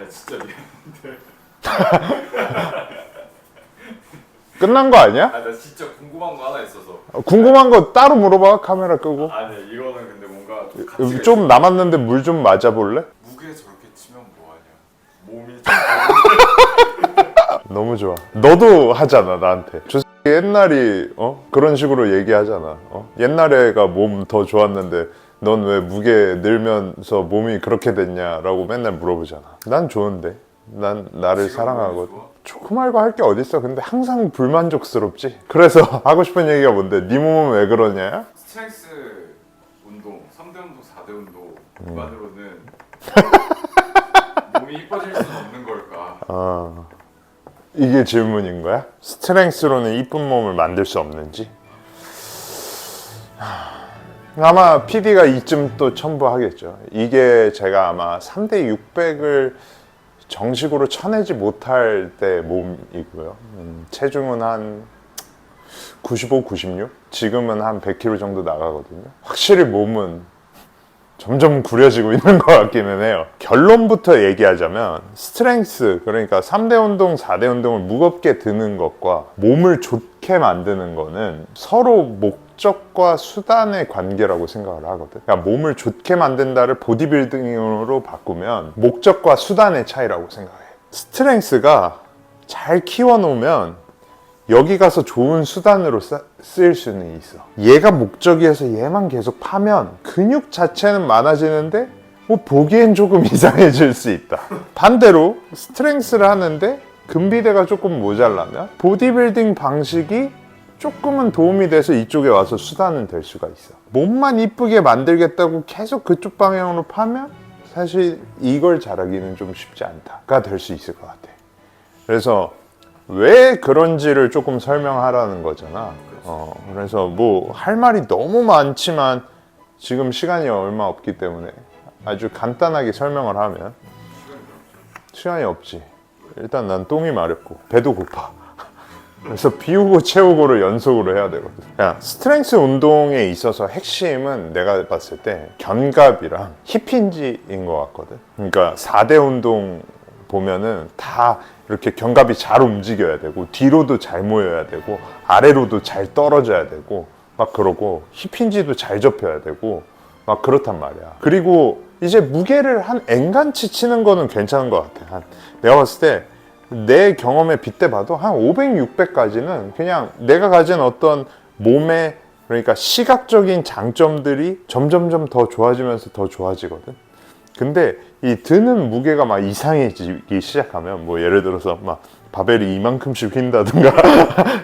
아 진짜 미안한데. 끝난 거 아니야? 아 나 진짜 궁금한 거 하나 있어서. 궁금한 거 따로 물어봐 카메라 끄고 아니 이거는 근데 뭔가 좀 가치가 좀 남았는데 물 좀 맞아 볼래? 있어. 무게 저렇게 치면 뭐 하냐. 몸이 좀 너무 좋아 너도 하잖아 나한테 저 옛날이 어 그런 식으로 얘기하잖아 어 옛날에가 몸 더 좋았는데 넌 왜 무게 늘면서 몸이 그렇게 됐냐라고 맨날 물어보잖아 난 좋은데 난 나를 사랑하거든? 좋고 말고 할 게 어딨어 근데 항상 불만족스럽지 그래서 하고 싶은 얘기가 뭔데 네 몸은 왜 그러냐 스트렝스 운동, 3대 운동, 4대 운동 음. 그만으로는 몸이 이뻐질 수는 없는 걸까? 어, 이게 질문인 거야? 스트렝스로는 이쁜 몸을 만들 수 없는지? 하, 아마 PD가 이쯤 또 첨부하겠죠. 이게 제가 아마 3대 600을 정식으로 쳐내지 못할 때 몸이고요. 음, 체중은 한 95, 96? 지금은 한 100kg 정도 나가거든요. 확실히 몸은 점점 구려지고 있는 것 같기는 해요. 결론부터 얘기하자면 스트렝스 그러니까 3대 운동, 4대 운동을 무겁게 드는 것과 몸을 좋게 만드는 거는 서로 목 적과 수단의 관계라고 생각을 하거든. 그러니까 몸을 좋게 만든다를 보디빌딩으로 바꾸면 목적과 수단의 차이라고 생각해. 스트렝스가 잘 키워놓으면 여기 가서 좋은 수단으로 쓰- 쓰일 수는 있어. 얘가 목적이어서 얘만 계속 파면 근육 자체는 많아지는데 뭐 보기엔 조금 이상해질 수 있다. 반대로 스트렝스를 하는데 근비대가 조금 모자라면 보디빌딩 방식이 조금은 도움이 돼서 이쪽에 와서 수단은 될 수가 있어. 몸만 이쁘게 만들겠다고 계속 그쪽 방향으로 파면 사실 이걸 잘하기는 좀 쉽지 않다가 될 수 있을 것 같아. 그래서 왜 그런지를 조금 설명하라는 거잖아. 어, 그래서 뭐 할 말이 너무 많지만 지금 시간이 얼마 없기 때문에 아주 간단하게 설명을 하면 시간이 없지. 일단 난 똥이 마렵고 배도 고파. 그래서 비우고 채우고를 연속으로 해야 되거든. 야, 스트렝스 운동에 있어서 핵심은 내가 봤을 때 견갑이랑 힙힌지인 것 같거든. 그러니까 4대 운동 보면은 다 이렇게 견갑이 잘 움직여야 되고 뒤로도 잘 모여야 되고 아래로도 잘 떨어져야 되고 막 그러고 힙힌지도 잘 접혀야 되고 막 그렇단 말이야. 그리고 이제 무게를 한 N간치 치는 거는 괜찮은 것 같아. 한 내가 봤을 때 내 경험에 빗대봐도 한 500, 600까지는 그냥 내가 가진 어떤 몸의 그러니까 시각적인 장점들이 점점점 더 좋아지면서 더 좋아지거든. 근데 이 드는 무게가 막 이상해지기 시작하면 뭐 예를 들어서 막 바벨이 이만큼씩 휜다든가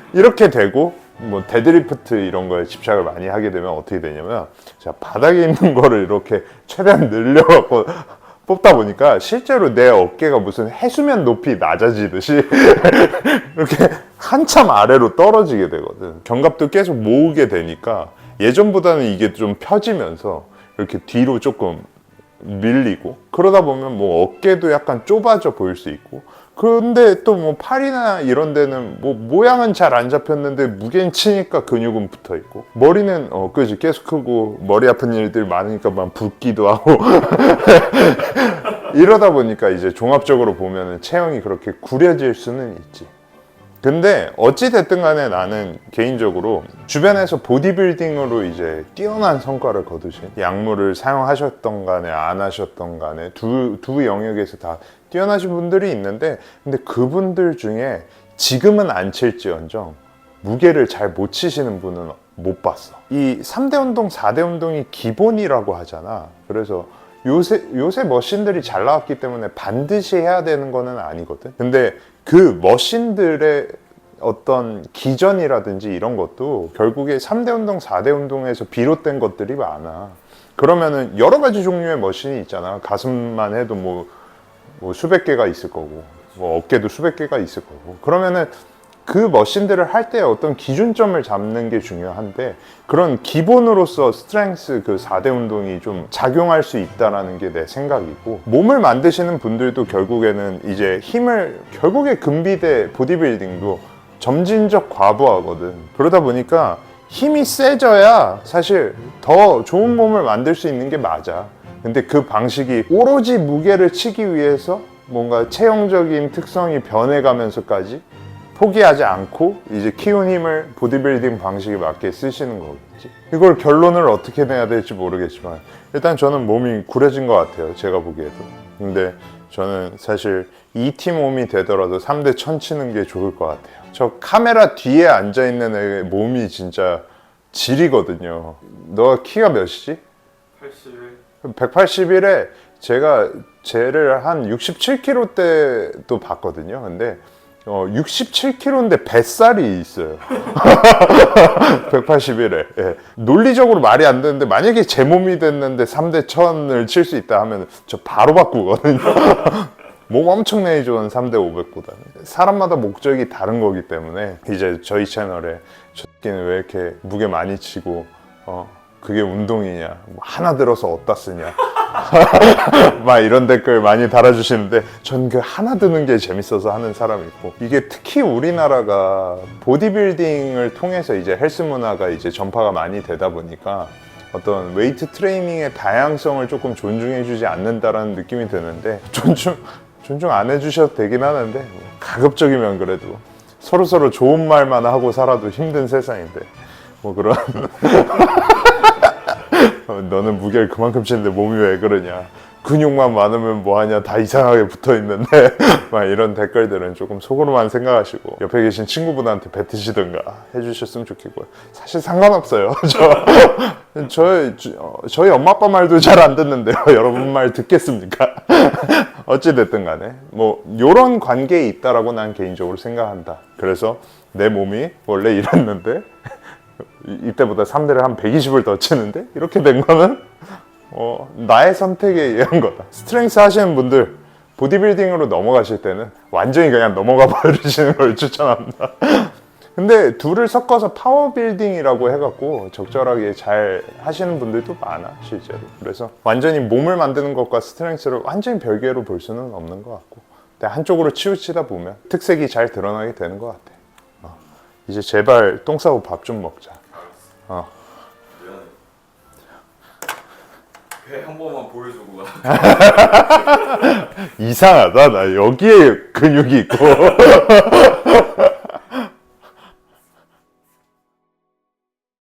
이렇게 되고 뭐 데드리프트 이런 거에 집착을 많이 하게 되면 어떻게 되냐면 자 바닥에 있는 거를 이렇게 최대한 늘려갖고 뽑다 보니까 실제로 내 어깨가 무슨 해수면 높이 낮아지듯이 이렇게 한참 아래로 떨어지게 되거든. 견갑도 계속 모으게 되니까 예전보다는 이게 좀 펴지면서 이렇게 뒤로 조금 밀리고 그러다 보면 뭐 어깨도 약간 좁아져 보일 수 있고 그런데 또 뭐 팔이나 이런 데는 뭐 모양은 잘 안 잡혔는데 무게는 치니까 근육은 붙어 있고 머리는 어 그지 계속 크고 머리 아픈 일들 많으니까 막 붓기도 하고 이러다 보니까 이제 종합적으로 보면은 체형이 그렇게 구려질 수는 있지. 근데 어찌 됐든 간에 나는 개인적으로 주변에서 보디빌딩으로 이제 뛰어난 성과를 거두신 약물을 사용하셨던 간에 안 하셨던 간에 두, 두 영역에서 다 뛰어나신 분들이 있는데 근데 그분들 중에 지금은 안 칠지언정 무게를 잘 못 치시는 분은 못 봤어. 이 3대 운동, 4대 운동이 기본이라고 하잖아. 그래서 요새 요새 머신들이 잘 나왔기 때문에 반드시 해야 되는 거는 아니거든. 근데 그 머신들의 어떤 기전이라든지 이런 것도 결국에 3대 운동, 4대 운동에서 비롯된 것들이 많아. 그러면은 여러 가지 종류의 머신이 있잖아. 가슴만 해도 뭐, 뭐 수백 개가 있을 거고, 뭐 어깨도 수백 개가 있을 거고. 그러면은 그 머신들을 할 때 어떤 기준점을 잡는 게 중요한데 그런 기본으로서 스트렝스 그 4대 운동이 좀 작용할 수 있다라는 게 내 생각이고 몸을 만드시는 분들도 결국에는 이제 힘을 결국에 근비대 보디빌딩도 점진적 과부하거든. 그러다 보니까 힘이 세져야 사실 더 좋은 몸을 만들 수 있는 게 맞아. 근데 그 방식이 오로지 무게를 치기 위해서 뭔가 체형적인 특성이 변해가면서까지 포기하지 않고 이제 키운 힘을 보디빌딩 방식에 맞게 쓰시는 거겠지. 이걸 결론을 어떻게 내야 될지 모르겠지만 일단 저는 몸이 구려진 것 같아요. 제가 보기에도. 근데 저는 사실 이팀 몸이 되더라도 3대 천 치는 게 좋을 것 같아요. 저 카메라 뒤에 앉아 있는 애 몸이 진짜 질이거든요. 너가 키가 몇이지? 81 181에 제가 쟤를 한 67kg 때도 봤거든요. 근데 어, 67kg인데 뱃살이 있어요. 181에. 예. 논리적으로 말이 안 되는데 만약에 제 몸이 됐는데 3대 1000을 칠 수 있다 하면 저 바로 바꾸거든요. 몸 엄청나게 좋은 3대 500보다 사람마다 목적이 다른 거기 때문에 이제 저희 채널에 저 새끼는 왜 이렇게 무게 많이 치고 어 그게 운동이냐 뭐 하나 들어서 어디다 쓰냐 막 이런 댓글 많이 달아주시는데 전 그 하나 드는 게 재밌어서 하는 사람이 있고. 이게 특히 우리나라가 보디빌딩을 통해서 이제 헬스 문화가 이제 전파가 많이 되다 보니까 어떤 웨이트 트레이닝의 다양성을 조금 존중해주지 않는다라는 느낌이 드는데 존중 존중 안 해주셔도 되긴 하는데 뭐 가급적이면 그래도 서로 서로 좋은 말만 하고 살아도 힘든 세상인데 뭐 그런 어, 너는 무게를 그만큼 치는데 몸이 왜 그러냐? 근육만 많으면 뭐하냐? 다 이상하게 붙어 있는데? 막 이런 댓글들은 조금 속으로만 생각하시고 옆에 계신 친구분한테 뱉으시든가 해주셨으면 좋겠고요. 사실 상관없어요. 저, 저, 저 저희 엄마 아빠 말도 잘 안 듣는데요. 여러분 말 듣겠습니까? 어찌 됐든 간에. 뭐 요런 관계에 있다라고 난 개인적으로 생각한다. 그래서 내 몸이 원래 이랬는데 이- 이때보다 3대를 한 120을 더 치는데 이렇게 된 거는 어, 나의 선택에 의한 거다. 스트렝스 하시는 분들 보디빌딩으로 넘어가실 때는 완전히 그냥 넘어가 버리시는 걸 추천합니다. 근데 둘을 섞어서 파워빌딩이라고 해갖고 적절하게 잘 하시는 분들도 많아 실제로. 그래서 완전히 몸을 만드는 것과 스트렝스를 완전히 별개로 볼 수는 없는 것 같고. 한쪽으로 치우치다 보면 특색이 잘 드러나게 되는 것 같아. 어. 이제 제발 똥 싸고 밥 좀 먹자. 어. 미안해 배한 번만 보여주고 가 이상하다. 나 여기에 근육이 있고